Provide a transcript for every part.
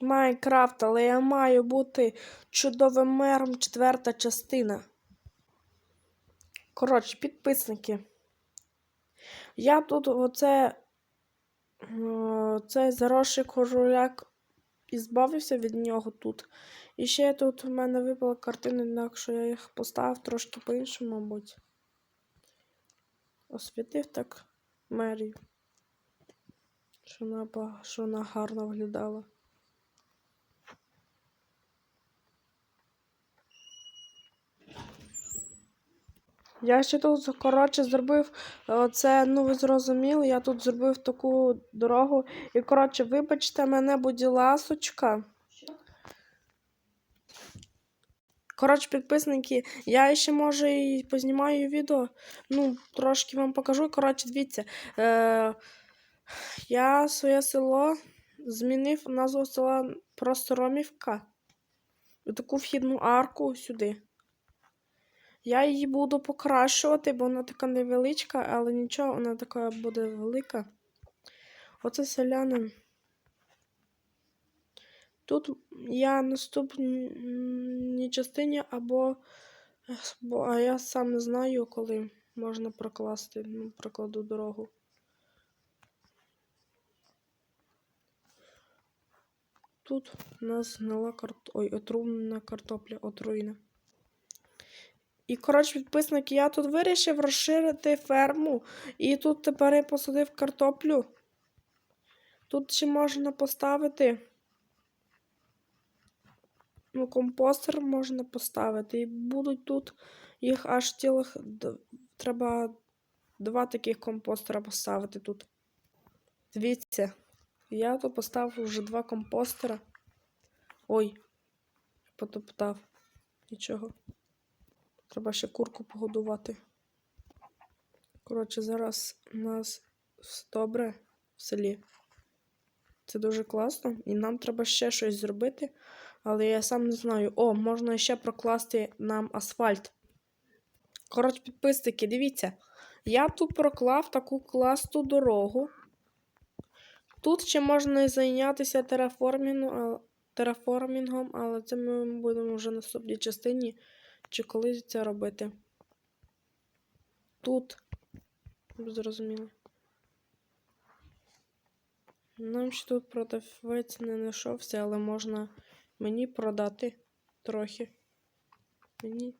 Майнкрафт, але я маю бути чудовим мером четверта частина. Коротше, підписники. Я тут оце. е, Цей заросший кожуляк і збавився від нього тут. І ще тут в мене випала картина, інакше я їх поставив трошки по-іншому, мабуть. Освітив так мерію. Що вона, що вона гарно виглядала. Я ще тут, коротше, зробив це, ну ви зрозуміли, я тут зробив таку дорогу. І, коротше, вибачте мене, будь ласочка. Коротше, підписники, я ще може і познімаю відео. Ну, трошки вам покажу. Коротше, дивіться. Е, я своє село змінив назву села просто Ромівка. Таку вхідну арку сюди. Я її буду покращувати, бо вона така невеличка, але нічого, вона така буде велика. Оце селянин. Тут я наступній частині або. Бо, а я сам не знаю, коли можна прокласти, ну, прокладу дорогу. Тут у нас гнила карт... Ой, отруйна картопля, отруйна. І, коротше, підписники, я тут вирішив розширити ферму. І тут тепер я посадив картоплю. Тут ще можна поставити. Ну, компостер можна поставити. І будуть тут їх аж цілих. Треба два таких компостера поставити тут. Дивіться, я тут поставив вже два компостера. Ой, потоптав. Нічого. Треба ще курку погодувати. Коротше, зараз у нас все добре в селі. Це дуже класно. І нам треба ще щось зробити. Але я сам не знаю. О, можна ще прокласти нам асфальт. Коротше, підписники, дивіться. Я тут проклав таку класну дорогу. Тут ще можна і зайнятися тераформінгом, але це ми будемо вже на наступній частині чи коли це робити. Тут. Ви зрозуміли. Нам ще тут продавець не знайшовся, але можна мені продати трохи. Мені.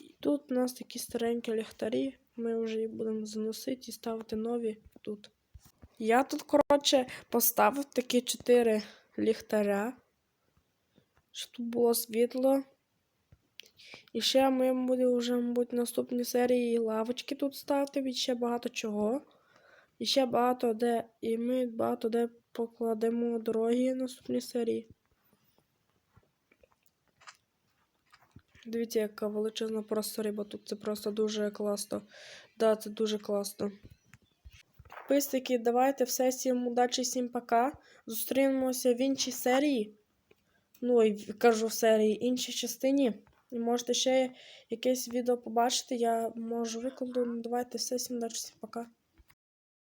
І тут у нас такі старенькі ліхтарі. Ми вже їх будемо заносити і ставити нові тут. Я тут, коротше, поставив такі чотири ліхтаря. Щоб тут було світло. І ще ми будемо вже, мабуть, наступній серії лавочки тут ставити, і ще багато чого. І ще багато де. І ми багато де покладемо дороги в наступній серії. Дивіться, яка величезна просто риба тут. Це просто дуже класно. Да, це дуже класно. Підписники, давайте все всім удачі, всім пока. Зустрінемося в іншій серії. Ну, і кажу в серії, іншій частині. Можете ще якесь відео побачити, я можу викладу. Ну, давайте все, всім удачі, пока.